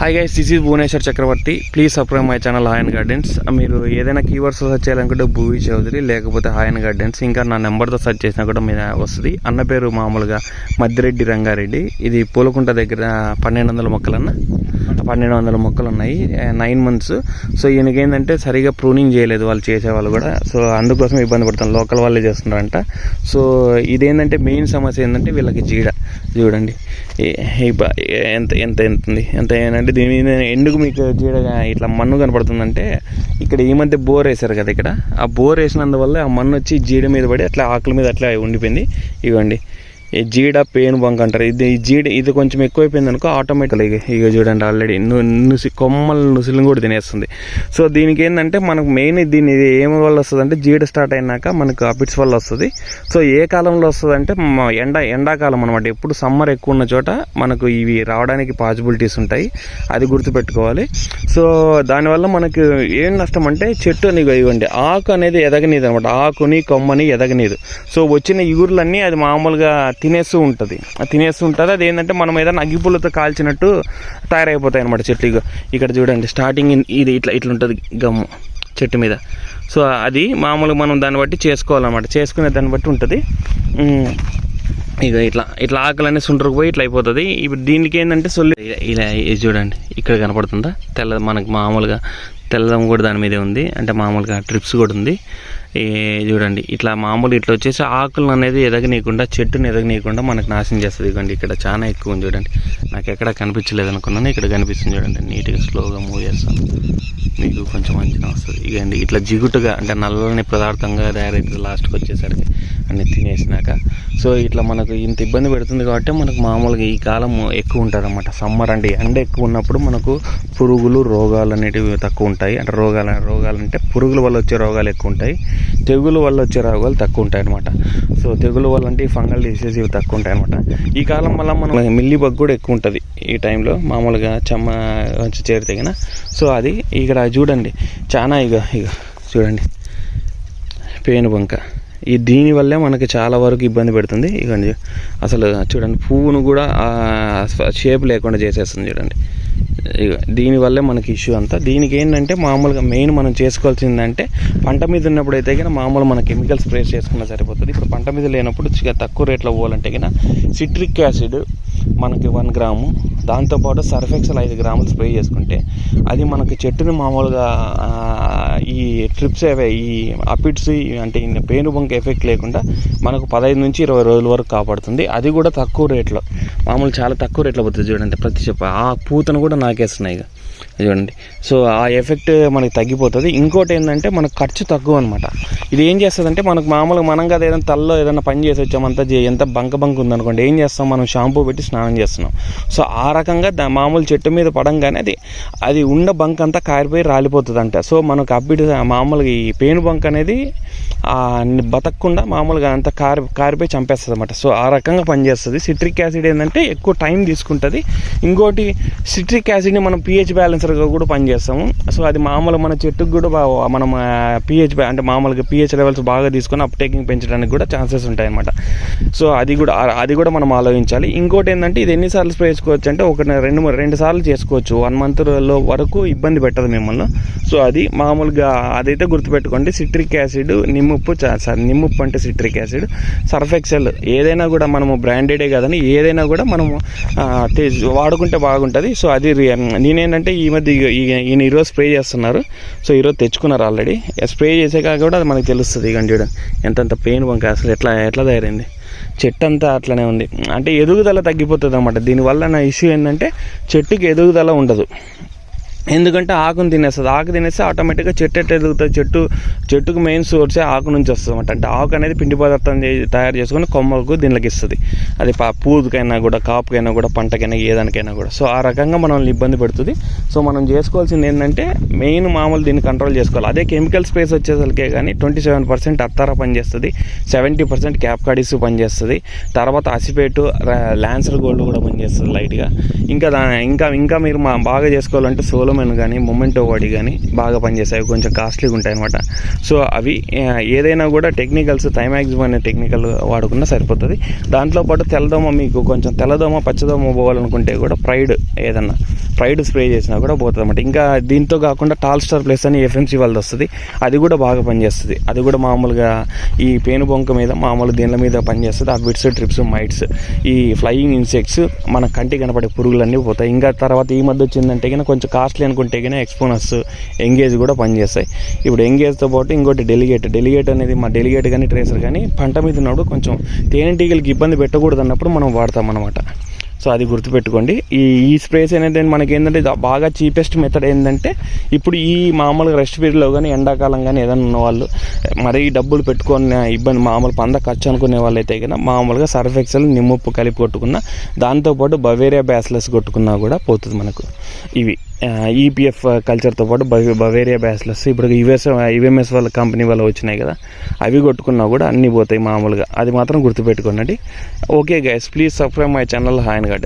Hi guys this is Bhuvaneshwar Chakravarthi please subscribe my channel హాయన్ gardens మీరు ఏదైనా keywords search చేయాలనుకుంటే భూవి చౌదరి లేకపోతే హాయన్ gardens ఇంకా నా నెంబర్తో సెర్చ్ చేసినా కూడా మీద వస్తుంది. అన్న పేరు మామూలుగా మద్దిరెడ్డి రంగారెడ్డి. ఇది పూలకుంట దగ్గర పన్నెండు వందల మొక్కలన్న. పన్నెండు వందల మొక్కలు ఉన్నాయి నైన్ మంత్స్ సో ఈయనకి ఏంటంటే సరిగా ప్రూనింగ్ చేయలేదు వాళ్ళు చేసేవాళ్ళు కూడా. సో అందుకోసం ఇబ్బంది పడుతుంది లోకల్ వాళ్ళే చేస్తున్నారంట. సో ఇదేంటంటే మెయిన్ సమస్య ఏంటంటే వీళ్ళకి జీడ. చూడండి. ఎంత ఎంత ఎంత ఉంది? ఎంత ఏంటంటే దీని మీద ఎందుకు మీకు జీడగా ఇట్లా మన్ను కనపడుతుందంటే ఇక్కడ ఈ మధ్య బోర్ వేశారు కదా ఇక్కడ. ఆ బోర్ వేసినందువల్ల ఆ మన్ను వచ్చి జీడ మీద పడి అట్లా ఆకుల మీద అట్లా ఉండిపోయింది. ఇవ్వండి ఈ జీడ పేను బంక్ అంటారు. ఇది ఈ జీడ ఇది కొంచెం ఎక్కువైపోయింది అనుకో ఆటోమేటిక్గా ఇక చూడండి ఆల్రెడీ నుసి కొమ్మల నుసులను కూడా తినేస్తుంది. సో దీనికి ఏంటంటే మనకు మెయిన్ దీని ఇది ఏమి వల్ల వస్తుంది అంటే జీడ స్టార్ట్ అయినాక మనకు అపిట్స్ వల్ల వస్తుంది. సో ఏ కాలంలో వస్తుంది అంటే ఎండ ఎండాకాలం అనమాట ఎప్పుడు సమ్మర్ ఎక్కువ ఉన్న చోట మనకు ఇవి రావడానికి పాసిబిలిటీస్ ఉంటాయి. అది గుర్తుపెట్టుకోవాలి. సో దానివల్ల మనకు ఏం నష్టం అంటే చెట్టు అని ఇవ్వండి. ఆకు అనేది ఎదగనీదు అనమాట ఆకుని కొమ్మని ఎదగనీదు. సో వచ్చిన ఇగురులన్నీ అది మామూలుగా తినేస్తూ ఉంటుంది. అది తినేస్తూ ఉంటుంది. అది ఏంటంటే మనం ఏదైనా అగ్గిపుల్లతో కాల్చినట్టు తయారైపోతాయి అనమాట చెట్లు. ఇక్కడ చూడండి స్టార్టింగ్ ఇది ఇట్లా ఇట్లా ఉంటుంది గమ్ము చెట్టు మీద. సో అది మామూలుగా మనం దాన్ని బట్టి చేసుకోవాలన్నమాట. చేసుకునే దాన్ని బట్టి ఉంటుంది. ఇక ఇట్లా ఇట్లా ఆకులన్నీ సుంటరకు పోయి ఇట్లా అయిపోతుంది. ఇప్పుడు దీనికి ఏంటంటే సొల్లి ఇలా- ఇది చూడండి. ఇక్కడ కనపడుతుందా? తెల్ల మనకు మామూలుగా తెల్లం కూడా దాని మీదే ఉంది. అంటే మామూలుగా ట్రిప్స్ కూడా ఉంది. ఈ చూడండి ఇట్లా మామూలు ఇట్లా వచ్చేసి ఆకులు అనేది ఎదగనీయకుండా చెట్టుని ఎదగనీయకుండా మనకు నాశనం చేస్తుంది. ఇవ్వండి ఇక్కడ చాలా ఎక్కువ ఉంది చూడండి. నాకు ఎక్కడ కనిపించలేదు అనుకున్నాను. ఇక్కడ కనిపిస్తుంది చూడండి. నీట్గా స్లోగా మూవ్ చేస్తాను మీకు కొంచెం మంచిగా వస్తుంది. ఇవ్వండి ఇట్లా జిగుటుగా అంటే నల్లని పదార్థంగా తయారవుతుంది లాస్ట్కి వచ్చేసరికి అన్ని తినేసినాక. సో ఇట్లా మనకు ఇంత ఇబ్బంది పెడుతుంది కాబట్టి మనకు మామూలుగా ఈ కాలం ఎక్కువ ఉంటుంది అన్నమాట సమ్మర్ అంటే ఎండ ఎక్కువ ఉన్నప్పుడు మనకు పురుగులు రోగాలు అనేటివి తక్కువ ఉంటాయి. అంటే రోగాలు రోగాలు అంటే పురుగుల వల్ల వచ్చే రోగాలు ఎక్కువ ఉంటాయి తెగులు వల్ల వచ్చే రోగాలు తక్కువ ఉంటాయి అనమాట సో తెగులు వల్ల అంటే ఈ ఫంగల్ డిసీజ్ ఇవి తక్కువ ఉంటాయి అనమాట ఈ కాలం వల్ల మనం మిల్లి బగ్ కూడా ఎక్కువ ఉంటుంది ఈ టైంలో. మామూలుగా చెమ్మ వచ్చి చేరితే కన్నా సో అది ఇక్కడ చూడండి. చాలా ఇక ఇక చూడండి. పేను బంక. ఈ దీనివల్లే మనకి చాలా వరకు ఇబ్బంది పెడుతుంది. ఇక అసలు చూడండి పువ్వును కూడా షేప్ లేకుండా చేసేస్తుంది చూడండి. దీనివల్లే మనకి ఇష్యూ అంతా. దీనికి ఏంటంటే మామూలుగా మెయిన్ మనం చేసుకోవాల్సిందంటే పంట మీద ఉన్నప్పుడు అయితే కన్నా మామూలు మన కెమికల్ స్ప్రే చేసుకున్నా సరిపోతుంది. ఇప్పుడు పంట మీద లేనప్పుడు తక్కువ రేట్లో పోవాలంటే కన్నా సిట్రిక్ యాసిడ్ మనకి వన్ గ్రాము. దాంతోపాటు సర్ఫెక్సల్ ఐదు గ్రాములు స్ప్రే చేసుకుంటే అది మనకి చెట్టుని మామూలుగా ఈ ట్రిప్స్ అవే ఈ అపిడ్స్ అంటే ఈ పేను బంక ఎఫెక్ట్ లేకుండా మనకు పదహైదు నుంచి ఇరవై రోజుల వరకు కాపాడుతుంది. అది కూడా తక్కువ రేట్లో. మామూలు చాలా తక్కువ రేట్లో పోతుంది చూడండి ప్రతి చెప్ప ఆ పూతను కూడా నాకేస్తున్నాయి ఇక. చూడండి సో ఆ ఎఫెక్ట్ మనకి తగ్గిపోతుంది. ఇంకోటి ఏంటంటే మనకు ఖర్చు తక్కువ అనమాట ఇది ఏం చేస్తుందంటే మనకు మామూలుగా మనం కదా ఏదైనా తల్లో ఏదైనా పని చేసి వచ్చామంతా ఎంత బంక బంక ఉందనుకోండి ఏం చేస్తాం? మనం షాంపూ పెట్టి స్నానం చేస్తున్నాం. సో ఆ రకంగా దా మామూలు చెట్టు మీద పడంగానే అది అది ఉన్న బంక్ అంతా కారిపోయి రాలిపోతుంది అంట సో మనకు అప్పటి మామూలుగా ఈ పేను బంక్ అనేది బతకకుండా మామూలుగా అంత కారి కారిపోయి చంపేస్తుంది అనమాట సో ఆ రకంగా పనిచేస్తుంది. సిట్రిక్ యాసిడ్ ఏంటంటే ఎక్కువ టైం తీసుకుంటుంది. ఇంకోటి సిట్రిక్ యాసిడ్ని మనం పిహెచ్ బ్యాలెన్సర్గా కూడా పనిచేస్తాము. సో అది మామూలు మన చెట్టుకు కూడా మనం పిహెచ్ అంటే మామూలుగా పిహెచ్ లెవెల్స్ బాగా తీసుకొని అప్టేకింగ్ పెంచడానికి కూడా ఛాన్సెస్ ఉంటాయి అనమాట సో అది కూడా అది కూడా మనం ఆలోచించాలి. ఇంకోటి ఏంటంటే ఇది ఎన్నిసార్లు స్ప్రే చేసుకోవచ్చు అంటే ఒక రెండు మూడు- రెండు సార్లు చేసుకోవచ్చు. వన్ మంత్లో వరకు ఇబ్బంది పెట్టదు మిమ్మల్ని. సో అది మామూలుగా అదైతే గుర్తుపెట్టుకోండి. సిట్రిక్ యాసిడ్ నిమ్ము ఉప్పు సారీ నిమ్ముప్పు అంటే సిట్రిక్ యాసిడ్. సర్ఫెక్సెల్ ఏదైనా కూడా మనము బ్రాండెడే కాదని ఏదైనా కూడా మనము వాడుకుంటే బాగుంటుంది. సో అది నేనేంటంటే ఈ మధ్య ఈయన ఈరోజు స్ప్రే చేస్తున్నారు. సో ఈరోజు తెచ్చుకున్నారు ఆల్రెడీ. స్ప్రే చేసాక కూడా అది మనకు తెలుస్తుంది ఇక చూడండి ఎంతంత పెయిన్ వంక అసలు ఎట్లా ఎట్లా తయారైంది. చెట్టు అంతా అట్లనే ఉంది. అంటే ఎదుగుదల తగ్గిపోతుంది అనమాట దీనివల్ల నా ఇష్యూ ఏంటంటే చెట్టుకి ఎదుగుదల ఉండదు. ఎందుకంటే ఆకును తినేస్తుంది. ఆకు తినేస్తే ఆటోమేటిక్గా చెట్టు ఎట్ట ఎదుగుతుంది? చెట్టు చెట్టుకు మెయిన్ సోర్సే ఆకు నుంచి వస్తుంది అనమాట అంటే ఆకు అనేది పిండి పదార్థం తయారు చేసుకొని కొమ్మలకు దీనికి ఇస్తుంది. అది పూదుకైనా కూడా కాపుకైనా కూడా పంటకైనా ఏదానికైనా కూడా. సో ఆ రకంగా మనల్ని ఇబ్బంది పెడుతుంది. సో మనం చేసుకోవాల్సింది ఏంటంటే మెయిన్ మామూలు దీన్ని కంట్రోల్ చేసుకోవాలి. అదే కెమికల్ స్పేస్ వచ్చేసరికే కానీ ట్వంటీ సెవెన్ పర్సెంట్ అత్తార పనిచేస్తుంది. సెవెంటీ పర్సెంట్ క్యాప్ కాడిస్ పనిచేస్తుంది. తర్వాత అసిపేటు ల్యాన్సర్ గోల్డ్ కూడా పనిచేస్తుంది లైట్గా. ఇంకా దా ఇంకా ఇంకా మీరు మా బాగా చేసుకోవాలంటే సోలో సోలోమెన్ కానీ మొమెంటో వాడి కానీ బాగా పనిచేస్తాయి. కొంచెం కాస్ట్లీగా ఉంటాయి అనమాట సో అవి ఏదైనా కూడా టెక్నికల్స్ థైమాక్సిమ్ అనే టెక్నికల్ వాడుకున్నా సరిపోతుంది. దాంట్లో పాటు తెల్లదోమ మీకు కొంచెం తెల్లదోమ పచ్చదోమ పోవాలనుకుంటే కూడా ప్రైడ్ ఏదన్నా ప్రైడ్ స్ప్రే చేసినా కూడా పోతుంది అనమాట ఇంకా దీంతో కాకుండా టాల్ స్టార్ ప్లస్ అని ఎఫ్ఎంసీ వాళ్ళది వస్తుంది. అది కూడా బాగా పనిచేస్తుంది. అది కూడా మామూలుగా ఈ పేను బొంక మీద మామూలు దీనిల మీద పనిచేస్తుంది. ఆ బిట్స్ ట్రిప్స్ మైట్స్ ఈ ఫ్లయింగ్ ఇన్సెక్ట్స్ మన కంటి కనపడే పురుగులన్నీ పోతాయి. ఇంకా తర్వాత ఈ మధ్య వచ్చిందంటే కనుక కొంచెం కాస్ట్లీ అనుకుంటే కానీ ఎక్స్పోనస్ ఎంగేజ్ కూడా పనిచేస్తాయి. ఇప్పుడు ఎంగేజ్తో పాటు ఇంకోటి డెలిగేట్ డెలిగేట్ అనేది మా డెలిగేట్ కానీ ట్రేసర్ కానీ పంట మీద ఉన్నప్పుడు కొంచెం తేనెటీగలకి ఇబ్బంది పెట్టకూడదు అన్నప్పుడు మనం వాడతాం అనమాట సో అది గుర్తుపెట్టుకోండి. ఈ ఈ స్ప్రేస్ అనేది మనకి ఏంటంటే బాగా చీపెస్ట్ మెథడ్ ఏంటంటే ఇప్పుడు ఈ మామూలుగా రెస్ట్ పీరియడ్లో కానీ ఎండాకాలం కానీ ఏదైనా ఉన్న వాళ్ళు మరీ డబ్బులు పెట్టుకునే ఇబ్బంది మామూలు పంద ఖర్చు అనుకునే వాళ్ళు అయితే కన్నా మామూలుగా సర్ఫ్ ఎక్సెల్ నిమ్మప్పు కలిపి కొట్టుకున్న దాంతోపాటు బవేరియా బ్యాస్లెస్ కొట్టుకున్నా కూడా పోతుంది మనకు. ఇవి. ఈపీఎఫ్ కల్చర్తో పాటు బవే బవేరియా బ్యాస్లెస్ ఇప్పుడు యుఎస్ యుఎంఎస్ వాళ్ళ కంపెనీ వాళ్ళు వచ్చినాయి కదా అవి కొట్టుకున్నా కూడా అన్నీ పోతాయి మామూలుగా. అది మాత్రం గుర్తుపెట్టుకోనండి okay guys please subscribe my channel హాయన్ garden